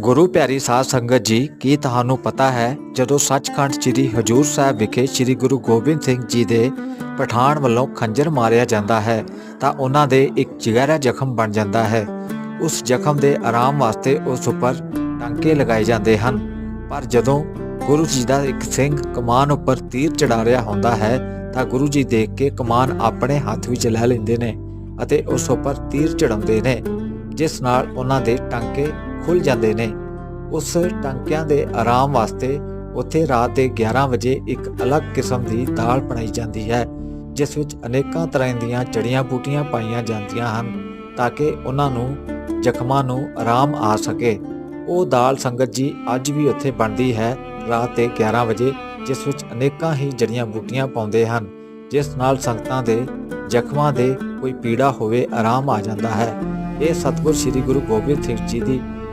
ਗੁਰੂ ਪਿਆਰੀ ਸਾਧ ਸੰਗਤ ਜੀ, ਕੀ ਤੁਹਾਨੂੰ ਪਤਾ ਹੈ, ਜਦੋਂ ਸੱਚਖੰਡ ਸ੍ਰੀ ਹਜੂਰ ਸਾਹਿਬ ਵਿਖੇ ਸ੍ਰੀ ਗੁਰੂ ਗੋਬਿੰਦ ਸਿੰਘ ਜੀ ਦੇ ਪਠਾਨ ਵੱਲੋਂ ਖੰਜਰ ਮਾਰਿਆ ਜਾਂਦਾ ਹੈ, ਤਾਂ ਉਹਨਾਂ ਦੇ ਇੱਕ ਜਿਗਰਾ ਜ਼ਖਮ ਬਣ ਜਾਂਦਾ ਹੈ। ਉਸ ਜ਼ਖਮ ਦੇ ਆਰਾਮ ਵਾਸਤੇ ਉਸ ਉੱਪਰ ਟਾਂਕੇ ਲਗਾਏ ਜਾਂਦੇ ਹਨ। ਪਰ ਜਦੋਂ ਗੁਰੂ ਜੀ ਦਾ ਇੱਕ ਸਿੰਘ ਕਮਾਨ ਉੱਪਰ ਤੀਰ ਚੜਾ ਰਿਹਾ ਹੁੰਦਾ ਹੈ, ਤਾਂ ਗੁਰੂ ਜੀ ਦੇਖ ਕੇ ਕਮਾਨ ਆਪਣੇ ਹੱਥ ਵਿੱਚ ਲੈ ਲੈਂਦੇ ਨੇ ਅਤੇ ਉਸ ਉੱਪਰ ਤੀਰ ਚੜਾਉਂਦੇ ਨੇ, ਜਿਸ ਨਾਲ ਉਹਨਾਂ ਦੇ ਟਾਂਕੇ ਖੁੱਲ ਜਾਂਦੇ ਨੇ। ਉਸ ਟਾਂਕਿਆਂ ਦੇ ਆਰਾਮ ਵਾਸਤੇ ਉੱਥੇ ਰਾਤ ਦੇ 11 ਵਜੇ ਇੱਕ ਅਲੱਗ ਕਿਸਮ ਦੀ ਦਾਲ ਬਣਾਈ ਜਾਂਦੀ ਹੈ, ਜਿਸ ਵਿੱਚ ਅਨੇਕਾਂ ਤਰ੍ਹਾਂ ਦੀਆਂ ਜੜੀਆਂ ਬੂਟੀਆਂ ਪਾਈਆਂ ਜਾਂਦੀਆਂ ਹਨ ਤਾਂ ਕਿ ਉਹਨਾਂ ਨੂੰ, ਜ਼ਖਮਾਂ ਨੂੰ ਆਰਾਮ ਆ ਸਕੇ। ਉਹ ਦਾਲ ਸੰਗਤ ਜੀ ਅੱਜ ਵੀ ਉੱਥੇ ਬਣਦੀ ਹੈ ਰਾਤ ਦੇ 11 ਵਜੇ, ਜਿਸ ਵਿੱਚ ਅਨੇਕਾਂ ਹੀ ਜੜੀਆਂ ਬੂਟੀਆਂ ਪਾਉਂਦੇ ਹਨ, ਜਿਸ ਨਾਲ ਸੰਗਤਾਂ ਦੇ ਜ਼ਖਮਾਂ ਦੇ ਕੋਈ ਪੀੜਾ ਹੋਵੇ ਆਰਾਮ ਆ ਜਾਂਦਾ ਹੈ। ਇਹ ਸਤਿਗੁਰ ਸ੍ਰੀ ਗੁਰੂ ਗੋਬਿੰਦ ਸਿੰਘ ਜੀ ਦੀ